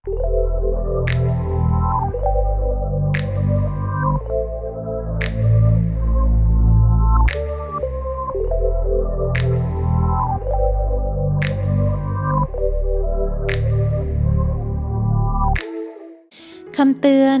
คำเตือน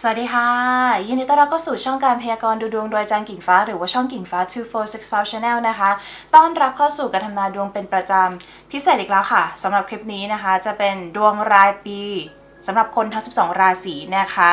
สวัสดีค่ะ ยินดีต้อนรับเข้าสู่ช่องการพยากรณ์ดูดวงโดยอาจารย์กิ่งฟ้า หรือว่าช่องกิ่งฟ้า 2465 Channel นะคะ ต้อนรับเข้าสู่การทำนายดวงเป็นประจำ พิเศษอีกแล้วค่ะสำหรับคลิปนี้นะคะ จะเป็นดวงรายปี สำหรับคนทั้ง 12 ราศีนะคะ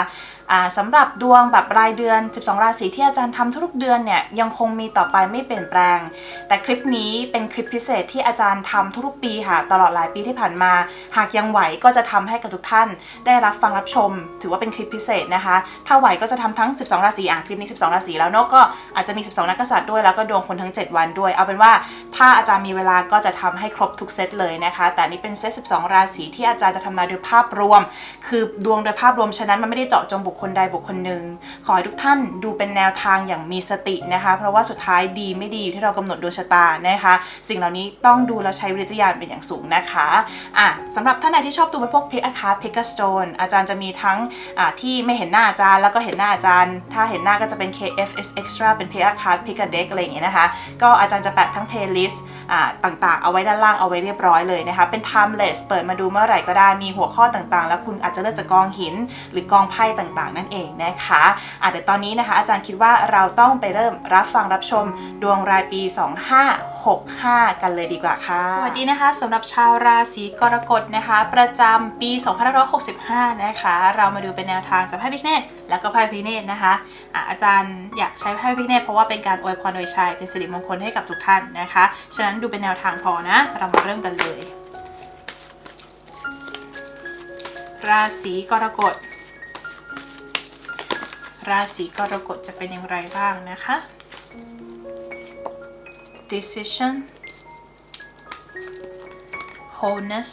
อ่าสำหรับดวงแบบรายเดือน 12 ราศีที่อาจารย์ทำทุกเดือนเนี่ยยังคงมีต่อไปไม่เปลี่ยนแปลง แต่คลิปนี้เป็นคลิปพิเศษที่อาจารย์ทำทุกๆปีค่ะตลอดหลายปีที่ผ่านมา หากยังไหวก็จะทำให้กับทุกท่าน ได้รับฟังรับชม ถือว่าเป็นคลิปพิเศษนะคะ ถ้าไหวก็จะทำทั้ง 12 ราศีอะคลิปนี้ 12 ราศีแล้วเนอะก็อาจจะมี 12 นักกษัตริย์ด้วยแล้วก็ดวงคนทั้ง 7 วันด้วย เอาเป็นว่าถ้าอาจารย์มีเวลาก็จะทำให้ครบทุกเซตเลยนะคะ แต่นี่เป็นเซต 12 ราศีที่อาจารย์จะทำนายโดยภาพรวมคือดวงโดยภาพรวมฉะนั้นมันไม่ได้เจาะจงบุคคลใดบุคคลหนึ่งขอให้ทุกท่านดูเป็นแนวทางอย่างมีสตินะคะ เพราะว่าสุดท้ายดีไม่ดีอยู่ที่เรากำหนดดวงชะตานะคะ สิ่งเหล่านี้ต้องดูแล้วใช้วิจารณญาเป็นอย่างสูงนะคะอะสำหรับท่านไหนที่ชอบดูเป็นพวกเพิกอาคาเพิกสโตนอาจารย์จะมีทั้งอะที่ไม่เห็นหน้าอาจารย์ แล้วก็เห็นหน้าอาจารย์ ถ้าเห็นหน้าก็จะเป็น KFS Extra เป็นเพิกอาคาเพิกเด็กอะไรอย่างเงี้ยนะคะ ก็อาจารย์จะแปะทั้ง playlist อ่าต่างๆ เอาไว้ด้านล่างเอาไว้เรียบร้อยเลยนะคะ เป็น timeless เปิดมาดูเมื่อไหร่ก็ได้มีหัวข้อต่างๆ แล้วคุณอาจจะเลือกจากกองหิน หรือกองไพ่ต่างๆ นั่นเองนะคะอะเดี๋ยวตอนนี้นะคะ อาจารย์คิดว่าเราต้องไปเริ่มรับฟังรับชมดวงรายปี 2565 กันเลยดีกว่าค่ะ สวัสดีนะคะสำหรับชาวราศีกรกฎนะคะ ประจำปี 2565 นะคะ เรามาดูเป็นแนวทางจากไพ่พิเนตแล้วก็ไพ่พิเนตนะคะอะอาจารย์อยากใช้ไพ่พิเนตเพราะว่าเป็นการอวยพรโดยชัยเป็นสิริมงคลให้กับทุกท่านนะคะ ฉะนั้นดูเป็นแนวทางพอนะ เรามาเริ่มกันเลย ราศีกรกฎ ราศีกรกฎจะเป็นอย่างไรบ้างนะคะ decision wholeness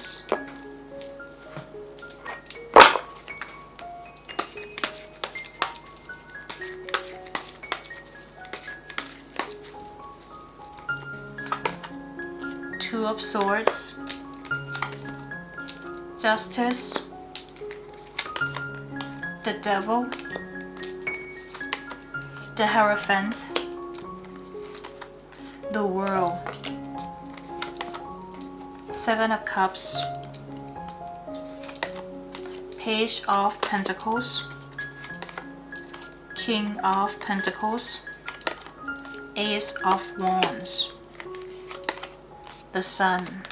two of swords justice the devil the Hierophant, the World, Seven of Cups, Page of Pentacles, King of Pentacles, Ace of Wands, the Sun,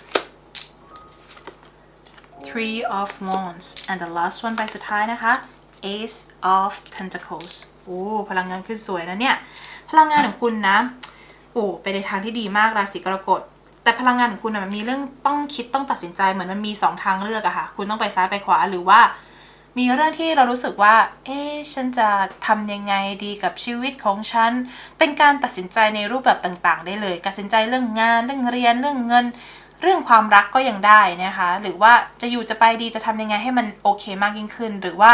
Three of Wands, and the last one ใบสุดท้ายนะคะ Ace of Pentacles โอ้พลังงานขึ้นสวยนะเนี่ย พลังงานของคุณนะ โอ้ไปในทางที่ดีมากราศีกรกฎ แต่พลังงานของคุณนะมันมีเรื่องต้องคิดต้องตัดสินใจเหมือนมันมีสองทางเลือกอะค่ะ คุณต้องไปซ้ายไปขวาหรือว่า มีเรื่องที่เรารู้สึกว่า เอ๊ะฉันจะทำยังไงดีกับชีวิตของฉัน เป็นการตัดสินใจในรูปแบบต่าง ๆ ได้เลย ตัดสินใจเรื่องงานเรื่องเรียนเรื่องเงิน เรื่องความรักก็ยังได้นะคะ หรือว่าจะอยู่จะไปดีจะทำยังไงให้มันโอเคมากยิ่งขึ้น หรือว่า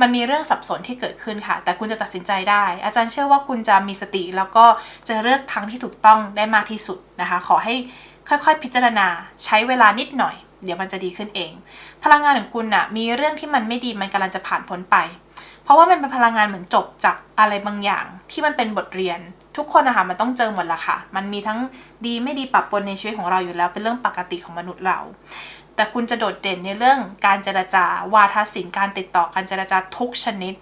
มันมีเรื่องสับสนที่เกิดขึ้นค่ะ แต่คุณจะตัดสินใจได้ อาจารย์เชื่อว่าคุณจะมีสติ แล้วก็จะเลือกทางที่ถูกต้องได้มากที่สุดนะคะ ขอให้ค่อยๆ พิจารณาใช้เวลานิดหน่อย เดี๋ยวมันจะดีขึ้นเอง พลังงานของคุณน่ะมีเรื่องที่มันไม่ดีมันกำลังจะผ่านพ้นไป เพราะว่ามันเป็นพลังงานเหมือนจบจากอะไรบางอย่างที่มันเป็นบทเรียน ทุกคนนะคะมันต้องเจอหมดละค่ะ มันมีทั้งดีไม่ดีปรับปนในชีวิตของเราอยู่แล้วเป็นเรื่องปกติของมนุษย์เรา แต่คุณจะโดดเด่นในเรื่องการเจรจาวาทศิลป์การติดต่อการเจรจาทุกชนิด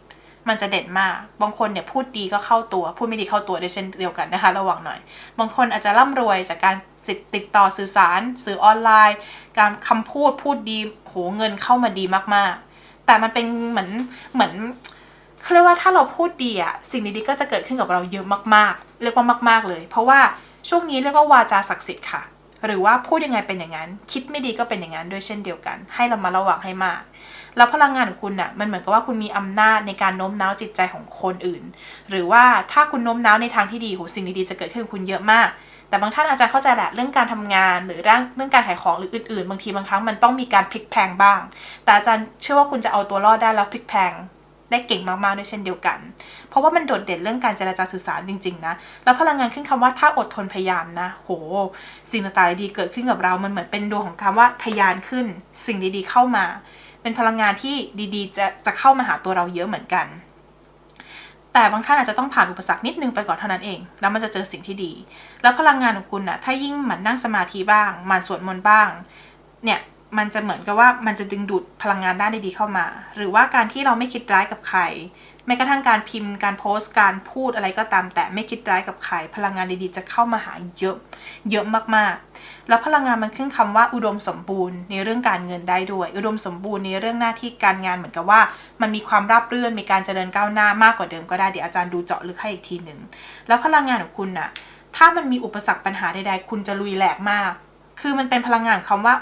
มันจะเด่นมาก บางคนเนี่ยพูดดีก็เข้าตัว พูดไม่ดีเข้าตัวด้วยเช่นเดียวกันนะคะ ระวังหน่อย บางคนอาจจะร่ำรวยจากการติดต่อสื่อสาร สื่อออนไลน์ การคำพูดพูดดีโหเงินเข้ามาดีมากๆ แต่มันเป็นเหมือนเหมือน เขาเรียกว่าถ้าเราพูดดีอะสิ่งดีๆก็จะเกิดขึ้นกับเราเยอะมากๆ เรียกว่ามาก ๆเลย เพราะว่าช่วงนี้เรียกว่าวาจาศักดิ์สิทธิ์ค่ะ หรือว่าพูดยังไงเป็นอย่างนั้น คิดไม่ดีก็เป็นอย่างนั้นด้วยเช่นเดียวกัน ให้เรามาระวังให้มาก แล้วพลังงานของคุณน่ะมันเหมือนกับว่าคุณมีอำนาจในการโน้มน้าวจิตใจของคนอื่น หรือว่าถ้าคุณโน้มน้าวในทางที่ดีโหสิ่งดีๆจะเกิดขึ้นกับคุณเยอะมากแต่บางท่านอาจจะเข้าใจแหละเรื่องการทำงานหรือเรื่องเรื่องการขายของหรืออื่นๆ บางทีบางครั้งมันต้องมีการพลิกแพงบ้าง แต่อาจารย์เชื่อว่าคุณจะเอาตัวรอดได้แล้วพลิกแพง ได้เก่งมากๆด้วยเช่นเดียวกัน เพราะว่ามันโดดเด่นเรื่องการเจรจาสื่อสารจริงๆนะ แล้วพลังงานขึ้นคำว่าถ้าอดทนพยายามนะ โห สิ่งต่างๆดีเกิดขึ้นกับเรา มันเหมือนเป็นดวงของคำว่าทะยานขึ้น สิ่งดีๆเข้ามา เป็นพลังงานที่ดีๆ จะจะเข้ามาหาตัวเราเยอะเหมือนกัน แต่บางท่านอาจจะต้องผ่านอุปสรรคนิดนึงไปก่อนเท่านั้นเอง แล้วมันจะเจอสิ่งที่ดี แล้วพลังงานของคุณน่ะ ถ้ายิ่งหมั่นนั่งสมาธิบ้าง หมั่นสวดมนต์บ้าง เนี่ย มันจะเหมือนกับว่ามันจะดึงดูดพลังงานด้านดีๆเข้ามา หรือว่าการที่เราไม่คิดร้ายกับใครแม้กระทั่งการพิมพ์การโพสต์การพูดอะไรก็ตาม แต่ไม่คิดร้ายกับใครพลังงานดีๆ จะเข้ามาหาเยอะ เยอะมากๆ แล้วพลังงานมันขึ้นคำว่าอุดมสมบูรณ์ในเรื่องการเงินได้ด้วย อุดมสมบูรณ์ในเรื่องหน้าที่การงานเหมือนกับว่า มันมีความราบรื่นมีการเจริญก้าวหน้ามากกว่าเดิมก็ได้เดี๋ยวอาจารย์ดูเจาะลึกให้อีกทีหนึ่งแล้วพลังงานของคุณน่ะถ้ามันมีอุปสรรคปัญหาใดๆ คุณจะลุยแหลกมาก คือมันเป็นพลังงานของคำว่า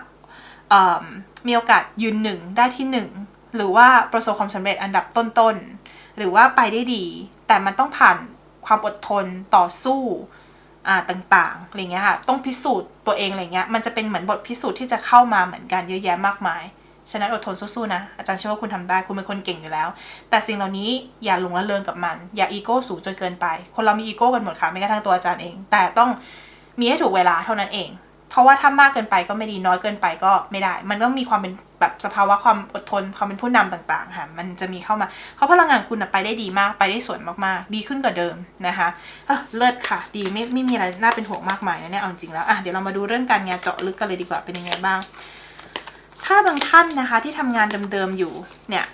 มมีโอกาสยืนหนึ่งได้ที่หนึ่งหรือว่าประสบความสำเร็จอันดับต้นๆ หรือว่าไปได้ดี แต่มันต้องผ่านความอดทนต่อสู้ต่างๆอะไรเงี้ยค่ะต้องพิสูจน์ตัวเองอะไรเงี้ยมันจะเป็นเหมือนบทพิสูจน์ที่จะเข้ามาเหมือนกันเยอะแยะมากมายฉะนั้นอดทนสู้ๆนะ อาจารย์เชื่อว่าคุณทำได้ คุณเป็นคนเก่งอยู่แล้ว แต่สิ่งเหล่านี้อย่าหลงละเลงกับมัน อย่าอีโก้สูงจนเกินไป คนเรามีอีโก้กันหมดค่ะไม่กระทั่งตัวอาจารย์เอง แต่ต้องมีให้ถูกเวลาเท่านั้นเอง เพราะว่าถ้ามากเกินไปก็ไม่ดีน้อยเกินไปก็ไม่ได้ มันต้องมีความเป็นแบบสภาวะความอดทนความเป็นผู้นำต่างๆค่ะมันจะมีเข้ามา เพราะพลังงานคุณไปได้ดีมากไปได้สวยมากๆ ดีขึ้นกว่าเดิมนะคะเออเลิศค่ะ ดีไม่ไม่มีอะไรน่าเป็นห่วงมากมายนะเนี่ยเอาจริงแล้วอะเดี๋ยวเรามาดูเรื่องการงานเจาะลึกกันเลยดีกว่าเป็นยังไงบ้าง ถ้าบางท่านนะคะที่ทำงานเดิมๆอยู่เนี่ย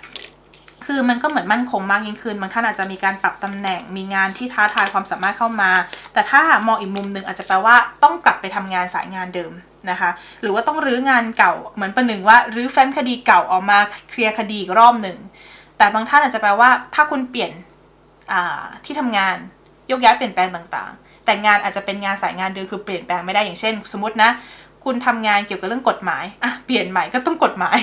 คือมันก็เหมือนมั่นคงมากยิ่งขึ้นบางท่านอาจจะมีการปรับตำแหน่งมีงานที่ท้าทายความสามารถเข้ามา แต่ถ้ามองอีกมุมหนึ่งอาจจะแปลว่าต้องกลับไปทำงานสายงานเดิมนะคะ หรือว่าต้องรื้องานเก่าเหมือนประหนึ่งว่ารื้อแฟ้มคดีเก่าออกมาเคลียร์คดีอีกรอบหนึ่งแต่บางท่านอาจจะแปลว่าถ้าคุณเปลี่ยนที่ทำงานยกย้ายเปลี่ยนแปลงต่างๆ แต่งานอาจจะเป็นงานสายงานเดิมคือเปลี่ยนแปลงไม่ได้อย่างเช่น สมมตินะ คุณทำงานเกี่ยวกับเรื่องกฎหมายอะเปลี่ยนใหม่ก็ต้องกฎหมาย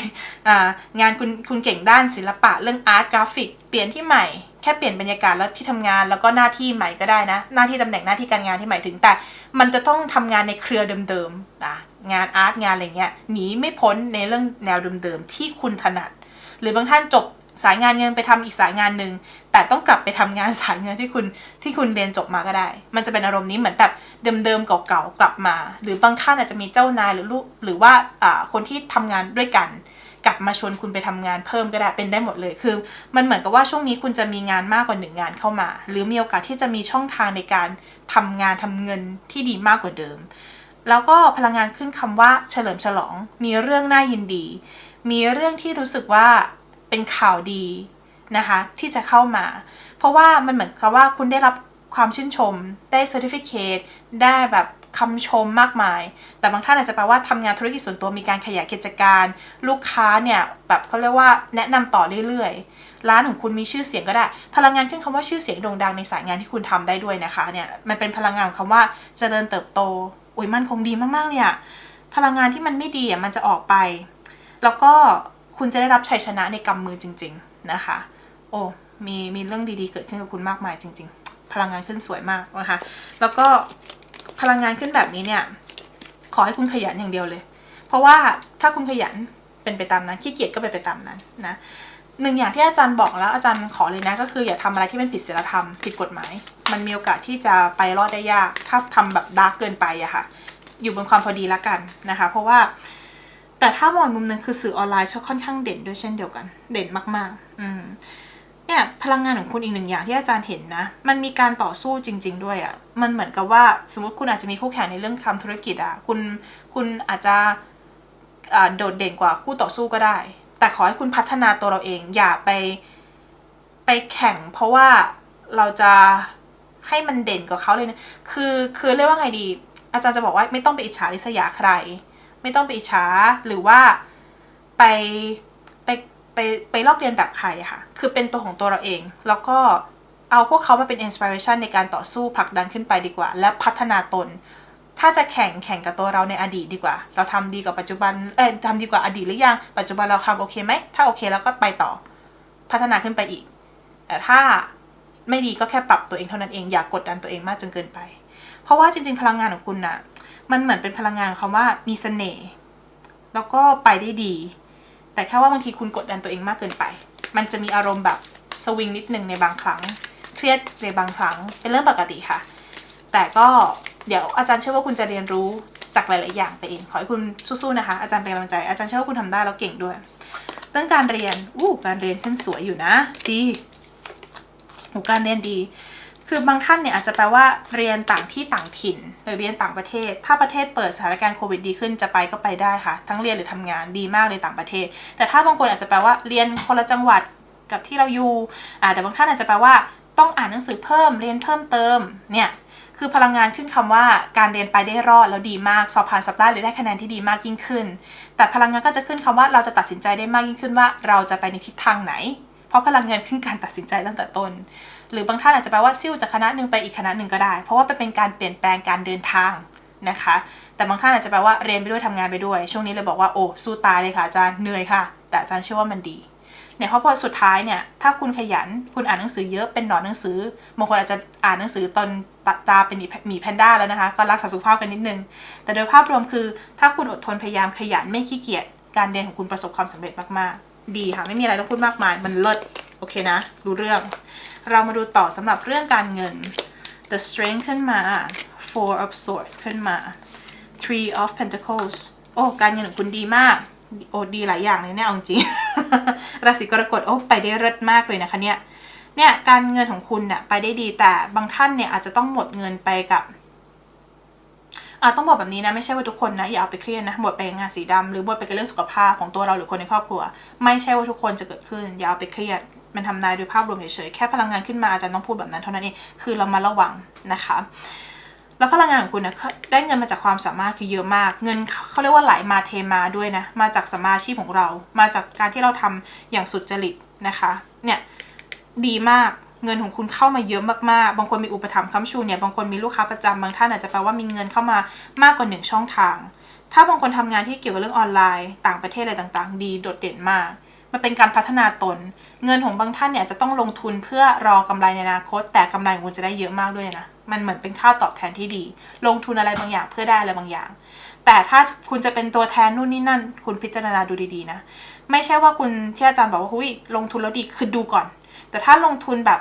อ่างานคุณคุณเก่งด้านศิลปะเรื่องอาร์ตกราฟิก เปลี่ยนที่ใหม่แค่เปลี่ยนบรรยากาศแล้วที่ทำงานแล้วก็หน้าที่ใหม่ก็ได้นะ หน้าที่ตำแหน่งหน้าที่การงานที่หมายถึง แต่มันจะต้องทำงานในเครือเดิมๆอะงานอาร์ตงานอะไรเงี้ยหนีไม่พ้นในเรื่องแนวเดิมๆที่คุณถนัด หรือบางท่านจบ สายงานเงินไปทำอีกสายงานหนึ่งแต่ต้องกลับไปทำงานสายเงินที่คุณที่คุณเรียนจบมาก็ได้ มันจะเป็นอารมณ์นี้เหมือนแบบเดิมๆเก่าๆกลับมา หรือบางท่านอาจจะมีเจ้านายหรือลูกหรือว่าอ่าคนที่ทำงานด้วยกัน กลับมาชวนคุณไปทำงานเพิ่มก็ได้เป็นได้หมดเลยคือ มันเหมือนกับว่าช่วงนี้คุณจะมีงานมากกว่าหนึ่งงานเข้ามา หรือมีโอกาสที่จะมีช่องทางในการทำงานทำเงินที่ดีมากกว่าเดิม แล้วก็พลังงานขึ้นคำว่าเฉลิมฉลอง มีเรื่องน่ายินดี มีเรื่องที่รู้สึกว่า เป็นข่าวดีนะคะที่จะเข้ามา เพราะว่ามันเหมือนกับว่าคุณได้รับความชื่นชม ได้เซอร์ติฟิเคตได้แบบคำชมมากมาย แต่บางท่านอาจจะแปลว่าทำงานธุรกิจส่วนตัวมีการขยายกิจการ ลูกค้าเนี่ยแบบเขาเรียกว่าแนะนำต่อเรื่อยๆ ร้านของคุณมีชื่อเสียงก็ได้ พลังงานขึ้นคำว่าชื่อเสียงโด่งดังในสายงานที่คุณทำได้ด้วยนะคะเนี่ยมันเป็นพลังงานของคำว่าเจริญเติบโตอุ้ยมันคงดีมากๆเลยอะพลังงานที่มันไม่ดีอะมันจะออกไป แล้วก็ คุณจะได้รับชัยชนะในกำมือจริง ๆนะคะ โอ้มีมีเรื่องดีๆ เกิดขึ้นกับคุณมากมายจริง ๆ พลังงานขึ้นสวยมากนะคะ แล้วก็พลังงานขึ้นแบบนี้เนี่ย ขอให้คุณขยันอย่างเดียวเลย เพราะว่าถ้าคุณขยันเป็นไปตามนั้นขี้เกียจก็เป็นไปตามนั้นนะหนึ่งอย่างที่อาจารย์บอกแล้วอาจารย์ขอเลยนะก็คืออย่าทำอะไรที่เป็นผิดศีลธรรมผิดกฎหมาย มันมีโอกาสที่จะไปรอดได้ยาก ถ้าทำแบบดาร์กเกินไปอะค่ะ อยู่บนความพอดีละกันนะคะ เพราะว่า แต่ถ้ามองมุมหนึงคือสื่อออนไลน์ค่อนข้างเด่นด้วยเช่นเดียวกัน เด่นมาก ๆ อืมเนี่ยพลังงานของคุณอีกหนึ่งอย่างที่อาจารย์เห็นนะ มันมีการต่อสู้จริง ๆ ด้วยอะ่ะ มันเหมือนกับว่าสมมติคุณอาจจะมีคู่แข่งในเรื่องทำธุรกิจอะ่ะ คุณคุณอาจจะโดดเด่นกว่าคู่ต่อสู้ก็ได้ แต่ขอให้คุณพัฒนาตัวเราเอง อย่าไปไปแข่ง เพราะว่าเราจะให้มันเด่นกว่าเขาเลยนะ คือคือเรียกว่าไงดี อาจารย์จะบอกว่าไม่ต้องไปอิจฉาริษยาใคร ไม่ต้องไปอิจฉาหรือว่าไปไปไปไปลอกเรียนแบบใครค่ะ คือเป็นตัวของตัวเราเอง แล้วก็เอาพวกเขามาเป็นอินสปิเรชันในการต่อสู้ผลักดันขึ้นไปดีกว่า และพัฒนาตน ถ้าจะแข่งแข่งกับตัวเราในอดีตดีกว่า เราทำดีกว่าปัจจุบัน เอ้ยทำดีกว่าอดีตหรือยัง ปัจจุบันเราทำโอเคไหม ถ้าโอเคแล้วก็ไปต่อ พัฒนาขึ้นไปอีก แต่ถ้าไม่ดีก็แค่ปรับตัวเองเท่านั้นเอง อย่ากกดดันตัวเองมากจนเกินไป เพราะว่าจริง ๆ พลังงานของคุณน่ะ มันเหมือนเป็นพลังงานของคำว่ามีเสน่ห์แล้วก็ไปได้ดี แต่แค่ว่าบางทีคุณกดดันตัวเองมากเกินไป มันจะมีอารมณ์แบบสวิงนิดนึงในบางครั้ง เครียดในบางครั้ง เป็นเรื่องปกติค่ะ แต่ก็เดี๋ยวอาจารย์เชื่อว่าคุณจะเรียนรู้จากหลาย ๆ อย่างไปเอง ขอให้คุณสู้ ๆ นะคะ อาจารย์เป็นกำลังใจ อาจารย์เชื่อว่าคุณทำได้แล้วเก่งด้วย เรื่องการเรียน อู้ การเรียนขึ้นสวยอยู่นะ ดีหูการเรียนดี คือบางท่านเนี่ยอาจจะแปลว่าเรียนต่างที่ต่างถิ่น หรือเรียนต่างประเทศ ถ้าประเทศเปิดสถานการณ์โควิดดีขึ้นจะไปก็ไปได้ค่ะ ทั้งเรียนหรือทำงานดีมากเลยต่างประเทศ แต่ถ้าบางคนอาจจะแปลว่าเรียนคนละจังหวัดกับที่เราอยู่อ่าแต่บางท่านอาจจะแปลว่าต้องอ่านหนังสือเพิ่มเรียนเพิ่มเติมเนี่ยคือพลังงานขึ้นคำว่าการเรียนไปได้รอดแล้วดีมาก สอบผ่านสัปดาห์หรือได้คะแนนที่ดีมากยิ่งขึ้น แต่พลังงานก็จะขึ้นคำว่าเราจะตัดสินใจได้มากยิ่งขึ้นว่า เราจะไปในทิศทางไหน ราะพลังงานขึ้นการตัดสินใจตั้งแต่ต้น หรือบางท่านอาจจะแปลว่าซิ่วจากคณะหนึ่งไปอีกคณะหนึ่งก็ได้ เพราะว่าเป็นการเปลี่ยนแปลงการเดินทางนะคะ แต่บางท่านอาจจะแปลว่าเรียนไปด้วยทำงานไปด้วย ช่วงนี้เลยบอกว่าโอ้สู้ตายเลยค่ะอาจารย์เหนื่อยค่ะ แต่อาจารย์เชื่อว่ามันดีเนี่ยเพราะพอสุดท้ายเนี่ยถ้าคุณขยันคุณอ่านหนังสือเยอะเป็นหนอนหนังสือบางคนอาจจะอ่านหนังสือตอนปะตาเป็นหมีแพนด้าแล้วนะคะ ก็รักษาสุขภาพกันนิดนึง แต่โดยภาพรวมคือ ถ้าคุณอดทนพยายามขยันไม่ขี้เกียจการเรียนของคุณประสบความสำเร็จมากๆ ดีค่ะ ไม่มีอะไรต้องพูดมากมาย มันเลิศโอเคนะ รู้เรื่อง เรามาดูต่อสำหรับเรื่องการเงิน the strength ขึ้นมา four of swords ขึ้นมา three of pentacles โอ้ การเงินของคุณดีมาก โอ้ดีหลายอย่างเลยเนี่ยเอาจริง ราศีกรกฎโอ้ไปได้เลิศมากเลยนะคะเนี่ย เนี่ยการเงินของคุณเนี่ยไปได้ดีแต่บางท่านเนี่ยอาจจะต้องหมดเงินไปกับ อ่าต้องบอกแบบนี้นะไม่ใช่ว่าทุกคนนะอย่าเอาไปเครียดนะหมดไปงานสีดำหรือหมดไปกับเรื่องสุขภาพของตัวเราหรือคนในครอบครัว ไม่ใช่ว่าทุกคนจะเกิดขึ้นอย่าเอาไปเครียดมันทำนายโดยภาพรวมเฉยๆแค่พลังงานขึ้นมาอาจารย์ต้องพูดแบบนั้นเท่านั้นเองคือเรามาระวังนะคะแล้วพลังงานของคุณนะได้เงินมาจากความสามารถคือเยอะมาก เงินเขาเรียกว่าไหลามาเทมาด้วยนะ มาจากสมาชีพของเรา มาจากการที่เราทำอย่างสุดจริตนะคะ เนี่ยดีมาก เงินของคุณเข้ามาเยอะมากๆ บางคนมีอุปถัมภ์ค้ำชูเนี่ย บางคนมีลูกค้าประจำบางท่านอาจจะแปลว่ามีเงินเข้ามามากกว่าหนึ่งช่องทาง ถ้าบางคนทำงานที่เกี่ยวกับเรื่องออนไลน์ ต่างประเทศอะไรต่างๆ ดีโดดเด่นมากมันเป็นการพัฒนาตน เงินของบางท่านเนี่ยจะต้องลงทุนเพื่อรอกำไรในอนาคต แต่กำไรของคุณจะได้เยอะมากด้วยนะ มันเหมือนเป็นค่าตอบแทนที่ดี ลงทุนอะไรบางอย่างเพื่อได้อะไรบางอย่าง แต่ถ้าคุณจะเป็นตัวแทนนู่นนี่นั่น คุณพิจารณาดูดีๆนะ ไม่ใช่ว่าคุณที่อาจารย์บอกว่าหุ้ยลงทุนแล้วดีคือดูก่อน แต่ถ้าลงทุนแบบ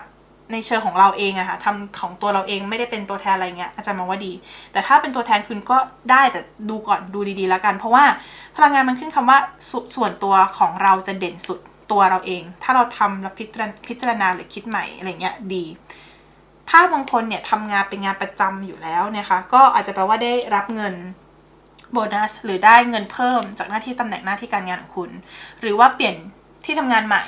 ในเชิงของเราเองอะค่ะทำของตัวเราเองไม่ได้เป็นตัวแทนอะไรเงี้ยอาจารย์มองว่าดี แต่ถ้าเป็นตัวแทนคุณก็ได้แต่ดูก่อนดูดีๆ แล้วกัน เพราะว่าพลังงานมันขึ้นคำว่าสส่วนตัวของเราจะเด่นสุดตัวเราเอง ถ้าเราทำและพิจารพิจารณาหรือคิดใหม่อะไรเงี้ยดี ถ้าบางคนเนี่ยทำงานเป็นงานประจำอยู่แล้วนี่ยค่ะก็อาจจะแปลว่าได้รับเงินโบนัสหรือได้เงินเพิ่มจากหน้าที่ตำแหน่งหน้าที่การงานของคุณ หรือว่าเปลี่ยนที่ทำงานใหม่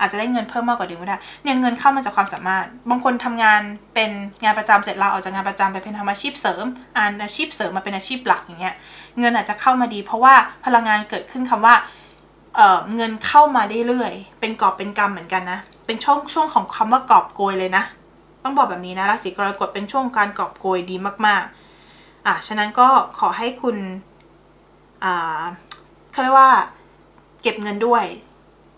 อาจจะได้เงินเพิ่มมากกว่าเดิมก็ได้เนี่ยเงินเข้ามาจากความสามารถ บางคนทำงานเป็นงานประจำเสร็จลาออกจากงานประจำไปเป็นทำอาชีพเสริมอ่านอาชีพเสริมมาเป็นอาชีพหลักอย่างเงี้ยเงินอาจจะเข้ามาดี เพราะว่าพลังงานเกิดขึ้นคำว่าเอ่อเงินเข้ามาได้เรื่อยเป็นกอบเป็นกำเหมือนกันนะ เป็นช่วงช่วงของคำว่ากอบโกยเลยนะ ต้องบอกแบบนี้นะราศีกรกฎเป็นช่วงการกอบโกยดีมากๆอะฉะนั้นก็ขอให้คุณอ่าเขาเรียกว่า เก็บเงินด้วย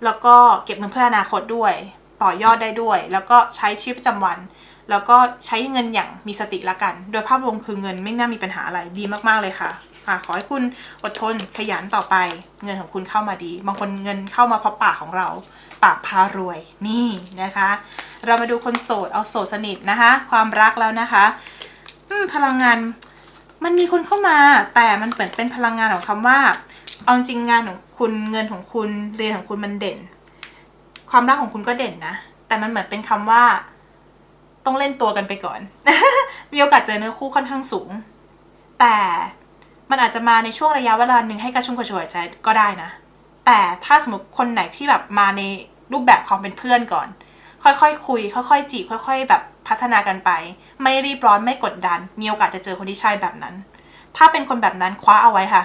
แล้วก็เก็บเงินเพื่ออนาคตด้วย ต่อยอดได้ด้วย แล้วก็ใช้ชีวิตประจำวัน แล้วก็ใช้เงินอย่างมีสติละกัน โดยภาพรวมคือเงินไม่น่ามีปัญหาอะไรดีมากๆเลยค่ะค่ะขอให้คุณอดทนขยันต่อไป เงินของคุณเข้ามาดี บางคนเงินเข้ามาเพราะปากของเราปากพารวยนี่นะคะ เรามาดูคนโสดเอาโสดสนิทนะคะ ความรักแล้วนะคะพลังงานมันมีคนเข้ามา แต่มันเหมือนเป็นพลังงานของคำว่า เอาจริงงานของคุณเงินของคุณเรียนของคุณมันเด่น ความรักของคุณก็เด่นนะ แต่มันเหมือนเป็นคำว่า ต้องเล่นตัวกันไปก่อน มีโอกาสเจอเนื้อคู่ค่อนข้างสูง แต่มันอาจจะมาในช่วงระยะเวลาหนึ่งให้กระชุ่มกระชวยใจก็ได้นะ แต่ถ้าสมมติคนไหนที่แบบมาในรูปแบบความเป็นเพื่อนก่อน ค่อยๆคคุย ค่อยๆจีบค่อย ๆ แบบพัฒนากันไป ไม่รีบร้อนไม่กดดัน มีโอกาสจะเจอคนที่ใช่แบบนั้น ถ้าเป็นคนแบบนั้นคว้าเอาไว้ค่ะ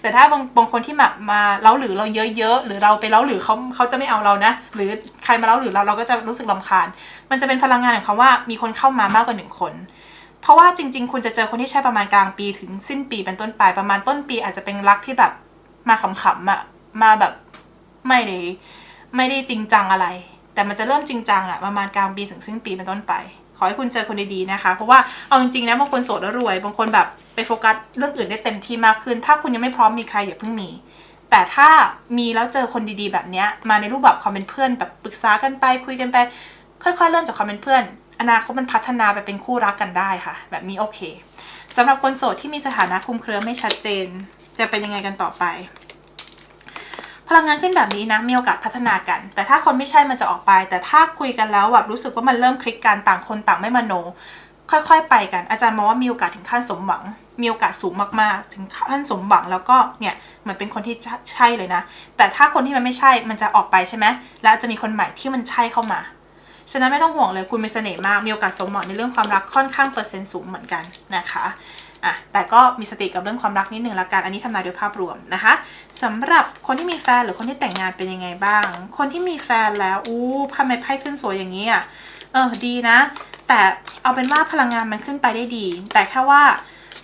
แต่ถ้าบางบางคนที่แบบมาเล้าหรือเราเยอะๆ หรือเราไปเล้าหรือเขาเขาจะไม่เอาเรานะ หรือใครมาเล้าหรือเราเราก็จะรู้สึกลำคาญ มันจะเป็นพลังงานของเขาว่ามีคนเข้ามามากกว่าหนึ่งคน เพราะว่าจริง ๆ คุณจะเจอคนที่ใช่ประมาณกลางปีถึงสิ้นปีเป็นต้นไป ประมาณต้นปีอาจจะเป็นรักที่แบบมาขำๆอะมาแบบไม่ได้ไม่ได้จริงจังอะไร แต่มันจะเริ่มจริงจังอะประมาณกลางปีถึงสิ้นปีเป็นต้นไป ขอให้คุณเจอคนดีๆนะคะ เพราะว่าเอาจริงๆนะบางคนโสดแล้วรวย บางคนแบบไปโฟกัสเรื่องอื่นได้เต็มที่มากขึ้น ถ้าคุณยังไม่พร้อมมีใครอย่าเพิ่งมี แต่ถ้ามีแล้วเจอคนดีๆแบบเนี้ยมาในรูปแบบความเป็นเพื่อนแบบปรึกษากันไปคุยกันไป ค่อยๆ เริ่มจากความเป็นเพื่อน อนาคตมันพัฒนาไปเป็นคู่รักกันได้ค่ะ แบบนี้โอเคสำหรับคนโสดที่มีสถานะคุมเครือไม่ชัดเจน จะเป็นยังไงกันต่อไป พลังงานขึ้นแบบนี้นะมีโอกาสพัฒนากัน แต่ถ้าคนไม่ใช่มันจะออกไป แต่ถ้าคุยกันแล้วแบบรู้สึกว่ามันเริ่มคลิกกันต่างคนต่างไม่มโน ค่อยๆ ไปกัน อาจารย์มองว่ามีโอกาสถึงขั้นสมหวัง มีโอกาสสูงมากๆ ถึงขั้นสมหวังแล้วก็เนี่ยเหมือนเป็นคนที่ใช่เลยนะ แต่ถ้าคนที่มันไม่ใช่มันจะออกไปใช่ไหมแล้วจะมีคนใหม่ที่มันใช่เข้ามาฉะนั้นไม่ต้องห่วงเลยคุณมีเสน่ห์มากมีโอกาสสมหวังในเรื่องความรักค่อนข้างเปอร์เซ็นต์สูงเหมือนกันนะคะ อะแต่ก็มีสติกับเรื่องความรักนิดนึงละกัน อันนี้ทำนายโดยภาพรวมนะคะสำหรับคนที่มีแฟนหรือคนที่แต่งงานเป็นยังไงบ้าง คนที่มีแฟนแล้วอู้ทำไมไพ่ขึ้นสวยอย่างนี้อะเออดีนะ แต่เอาเป็นว่าพลังงานมันขึ้นไปได้ดี แต่แค่ว่า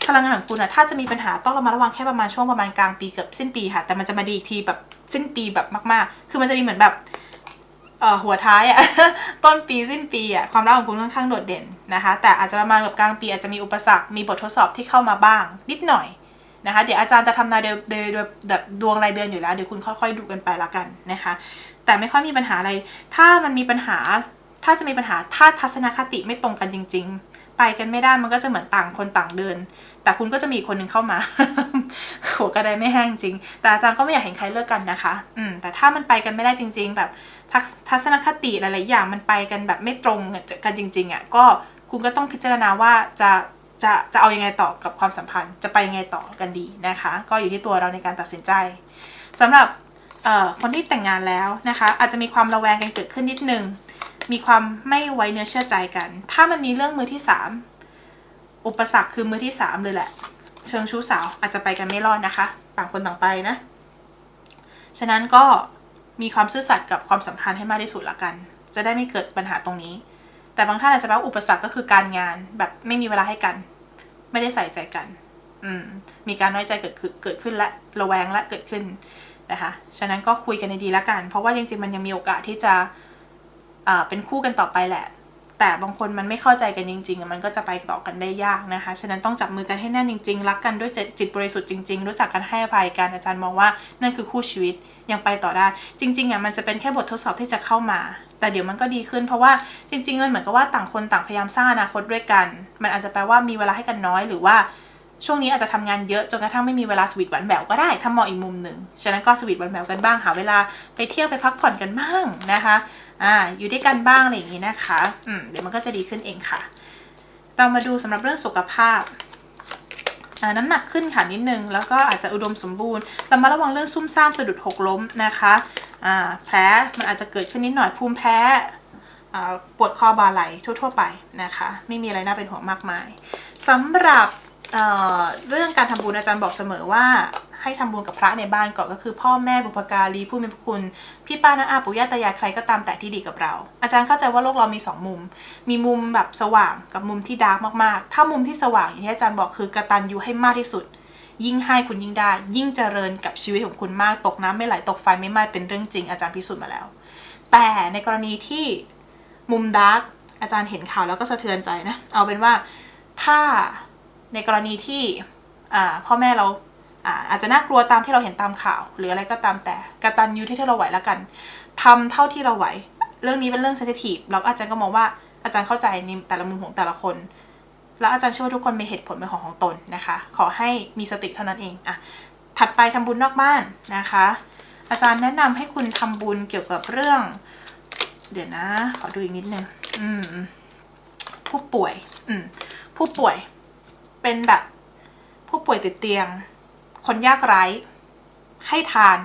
พลังงานของคุณอะถ้าจะมีปัญหาต้องระมัดระวังแค่ประมาณช่วงประมาณกลางปีเกือบสิ้นปีค่ะ แต่มันจะมาดีอีกทีแบบสิ้นปีแบบมาก ๆ คือมันจะมีเหมือนแบบ หัวท้ายอะต้นปีสิ้นปีอะความรักของคุณค่อนข้างโดดเด่นนะคะ แต่อาจจะประมาณกับกลางปีอาจจะมีอุปสรรคมีบททดสอบที่เข้ามาบ้าง นิดหน่อยนะคะ เดี๋ยวอาจารย์จะทำนายโดยโดยโดยแบบดวงรายเดือนอยู่แล้วเดี๋ยวคุณค่อยๆดูกันไปละกันนะคะ แต่ไม่ค่อยมีปัญหาอะไร ถ้ามันมีปัญหา ถ้าจะมีปัญหาถ้าทัศนคติไม่ตรงกันจริง ๆ ไปกันไม่ได้มันก็จะเหมือนต่างคนต่างเดิน แต่คุณก็จะมีอีกคนหนึ่งเข้ามาโขกระไดไม่แห้งจริง แต่อาจารย์ก็ไม่อยากเห็นใครเลิกกันนะคะ อืม แต่ถ้ามันไปกันไม่ได้จริง ๆ แบบทัศทัศนคติหลาย ๆ อย่างมันไปกันแบบไม่ตรงกันจริง ๆอะก็คุณก็ต้องพิจารณาว่าจะจะจะเอายังไงต่อกับความสัมพันธ์ จะไปยังไงต่อกันดีนะคะ ก็อยู่ที่ตัวเราในการตัดสินใจสำหรับคนที่แต่งงานแล้วนะคะ อาจจะมีความระแวงกันเกิดขึ้นนิดนึงมีความไม่ไว้เนื้อเชื่อใจกัน ถ้ามันมีเรื่องมือที่สาม อุปสรรคคือมือที่สามเลยแหละ เชิงชู้สาวอาจจะไปกันไม่รอดนะคะต่างคนต่างไปนะ ฉะนั้นก็มีความซื่อสัตย์กับความสัมพันธ์ให้มากที่สุดละกัน จะได้ไม่เกิดปัญหาตรงนี้ แต่บางท่านอาจจะแปลว่าอุปสรรคก็คือการงานแบบไม่มีเวลาให้กัน ไม่ได้ใส่ใจกัน อืมมีการน้อยใจเกิดขึ้นเกิดขึ้นและระแวงและเกิดขึ้นนะคะ ฉะนั้นก็คุยกันดีๆละกัน เพราะว่าจริงๆมันยังมีโอกาสที่จะเป็นคู่กันต่อไปแหละ แต่บางคนมันไม่เข้าใจกันจริง ๆ มันก็จะไปต่อกันได้ยากนะคะ ฉะนั้นต้องจับมือกันให้แน่นจริง ๆ รักกันด้วยจิตจิตบริสุทธิ์จริง ๆ รู้จักกันให้อภัยกันอาจารย์มองว่านั่นคือคู่ชีวิตยังไปต่อได้ จริงๆอะมันจะเป็นแค่บททดสอบที่จะเข้ามา แต่เดี๋ยวมันก็ดีขึ้นเพราะว่าจริง ๆ มันเหมือนกับว่าต่างคนต่างพยายามสร้างอนาคตด้วยกัน มันอาจจะแปลว่ามีเวลาให้กันน้อยหรือว่า ช่วงนี้อาจจะทำงานเยอะจนกระทั่งไม่มีเวลาสวีทหวานแหววก็ได้ถ้ามองอีกมุมหนึ่ง ฉะนั้นก็สวีทหวานแหววกันบ้างหาเวลาไปเที่ยวไปพักผ่อนกันบ้างนะคะ อ่า อยู่ด้วยกันบ้างอะไรอย่างนี้นะคะ อืม เดี๋ยวมันก็จะดีขึ้นเองค่ะ เรามาดูสำหรับเรื่องสุขภาพน้ำหนักขึ้นค่ะนิดนึง แล้วก็อาจจะอุดมสมบูรณ์เรามาระวังเรื่องซุ่มซ่ามสะดุดหกล้มนะคะแผลมันอาจจะเกิดขึ้นนิดหน่อยภูมิแพ้ปวดคอบาไหลทั่ว ๆ ไปนะคะ ไม่มีอะไรน่าเป็นห่วงมากมายสำหรับ เเรื่องการทำบุญอาจารย์บอกเสมอว่าให้ทำบุญกับพระในบ้านก่อนก็คือ พ่อแม่บุพการีผู้มีพระคุณ พี่ป้าน้าอาปู่ย่าตายายใครก็ตามแต่ที่ดีกับเรา อาจารย์เข้าใจว่าโลกเรามีสองมุม มีมุมแบบสว่างกับมุมที่ดาร์กมากๆ ถ้ามุมที่สว่างอย่างที่อาจารย์บอกคือกระตัญญูให้มากที่สุด ยิ่งให้คุณยิ่งได้ ยิ่งเจริญกับชีวิตของคุณมากตกน้ำไม่ไหลตกไฟไม่ไหม้เป็นเรื่องจริง อาจารย์พิสูจน์มาแล้ว แต่ในกรณีที่มุมดาร์กอาจารย์เห็นข่าวแล้วก็สะเทือนใจนะเอาเป็นว่าถ้า ในกรณีที่พ่อแม่เราอาจจะน่ากลัวตามที่เราเห็นตามข่าว หรืออะไรก็ตามแต่กระตัญญูที่เราไหวแล้วกันทำเท่าที่เราไหว เรื่องนี้เป็นเรื่องเซนซิทีฟแล้วอาจารย์ก็มองว่าอาจารย์เข้าใจในแต่ละมุมของแต่ละคน แล้วอาจารย์เชื่อว่าทุกคนมีเหตุผลเป็นของของตนนะคะ ขอให้มีสติเท่านั้นเองอะถัดไปทำบุญนอกบ้านนะคะ อาจารย์แนะนำให้คุณทำบุญเกี่ยวกับเรื่อง เดี๋ยวนะ ขอดูอีกนิดนึงอืมผู้ป่วยอืมผู้ป่วย เป็นแบบผู้ป่วยติดเตียง คนยากไร้ ให้ทาน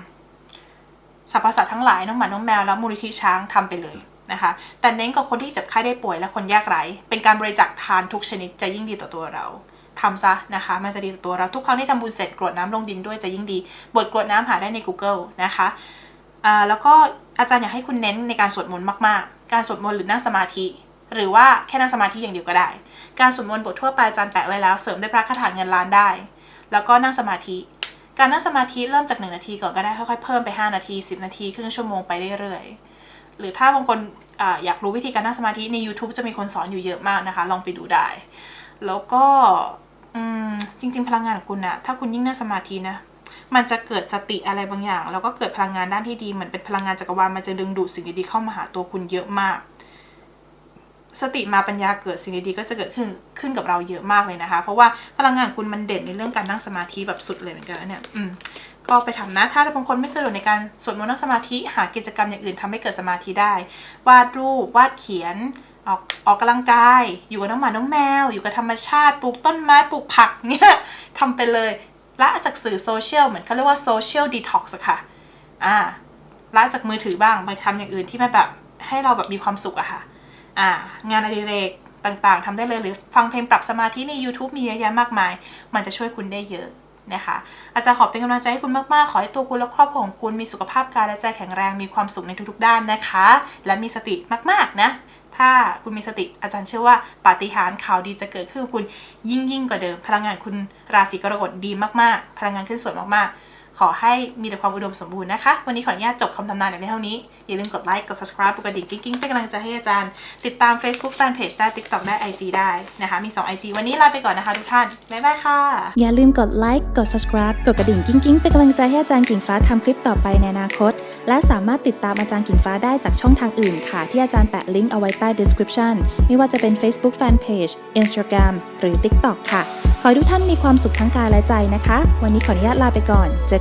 สรรพสัตว์ทั้งหลายน้องหมาน้องแมวแล้วมูลนิธิช้างทำไปเลยนะคะ แต่เน้นกับคนที่เจ็บไข้ได้ป่วยและคนยากไร้ เป็นการบริจาคทานทุกชนิดจะยิ่งดีต่อตัวเราทำซะนะคะ มันจะดีต่อตัวเราทุกครั้งที่ทำบุญเสร็จกรวดน้ำลงดินด้วยจะยิ่งดี บทกรวดน้ำหาได้ใน Google นะคะแล้วก็อาจารย์อยากให้คุณเน้นในการสวดมนต์มาก ๆ การสวดมนต์หรือนั่งสมาธิ หรือว่าแค่นั่งสมาธิอย่างเดียวก็ได้ การสวดมนต์บททั่วไปอาจารย์แปะไว้แล้วเสริมด้วยพระคาถาเงินล้านได้ แล้วก็นั่งสมาธิ การนั่งสมาธิเริ่มจาก 1 นาทีก่อนก็ได้ค่อยๆเพิ่มไป 5 นาที 10 นาทีครึ่งชั่วโมงไปเรื่อยๆหรือถ้าบางคนออยากรู้วิธีการนั่งสมาธิใน YouTube จะมีคนสอนอยู่เยอะมากนะคะ ลองไปดูได้ แล้วก็จริง ๆ พลังงานของคุณนะถ้าคุณยิ่งนั่งสมาธินะมันจะเกิดสติอะไรบางอย่าง แล้วก็เกิดพลังงานด้านที่ดีเหมือนเป็นพลังงานจักรวาลมันจะดึงดูดสิ่งดีๆเข้ามาหาตัวคุณเยอะมาก สติมาปัญญาเกิดสิ่งดีๆก็จะเกิดขึ้นขึ้นกับเราเยอะมากเลยนะคะ เพราะว่าพลังงานคุณมันเด่นในเรื่องการนั่งสมาธิแบบสุดเลยเหมือนกันเนี่ยอืมก็ไปทำนะถ้าบางคนไม่สะดวกในการสวดมนต์นั่งสมาธิหากิจกรรมอย่างอื่นทำให้เกิดสมาธิได้ วาดรูปวาดเขียนออกออกกำลังกาย อยู่กับน้องหมาน้องแมว อยู่กับธรรมชาติปลูกต้นไม้ปลูกผักเนี่ยทำไปเลยละจากสื่อโซเชียลเหมือนเขาเรียกว่าโซเชียลดีท็อกซ์ค่ะอ่าละจากมือถือบ้างไปทำอย่างอื่นที่มันแบบให้เราแบบมีความสุขอะค่ะ อ่างานอดิเรกต่างๆทำได้เลยหรือฟังเพลงปรับสมาธิใน YouTube มีเยอะแยะมากมาย มันจะช่วยคุณได้เยอะนะคะอาจารย์ขอเป็นกำลังใจให้คุณมากๆ ขอให้ตัวคุณและครอบครัวของคุณมีสุขภาพกายและใจแข็งแรงมีความสุขในทุกๆ ด้านนะคะ และมีสติมากๆนะ ถ้าคุณมีสติอาจารย์เชื่อว่าปาฏิหาริย์ข่าวดีจะเกิดขึ้นกับคุณยิ่งยิ่งๆกว่าเดิม พลังงานคุณราศีกรกฎดีมากๆ พลังงานขึ้นสวยมากๆ ขอให้มีแต่ความอุดมสมบูรณ์นะคะ วันนี้ขออนุญาตจบคำทำนายในเท่านี้ อย่าลืมกดไลค์ กด subscribe ปกระดิ่งกิ๊งๆเป็นกำลังใจให้อาจารย์ ติดตาม Facebook Fanpage ได้ TikTok ได้ IG ได้นะคะ มี 2 IG วันนี้ลาไปก่อนนะคะทุกท่าน บ๊ายบายค่ะ อย่าลืมกดไลค์ กด subscribe กดกระดิ่งกิ้งกิ้งเป็นกำลังใจให้อาจารย์กิ่งฟ้าทำคลิปต่อไปในอนาคต และสามารถติดตามอาจารย์กิ่งฟ้าได้จากช่องทางอื่นค่ะ ที่อาจารย์แปะลิงก์เอาไว้ใต้ description ไม่ว่าจะเป็น Facebook Fanpage Instagram หรือ TikTok ค่ะ ขอให้ทุกท่านมีความสุขทั้งกายและใจนะคะ วันนี้ขออนุญาตลาไปก่อนเจอ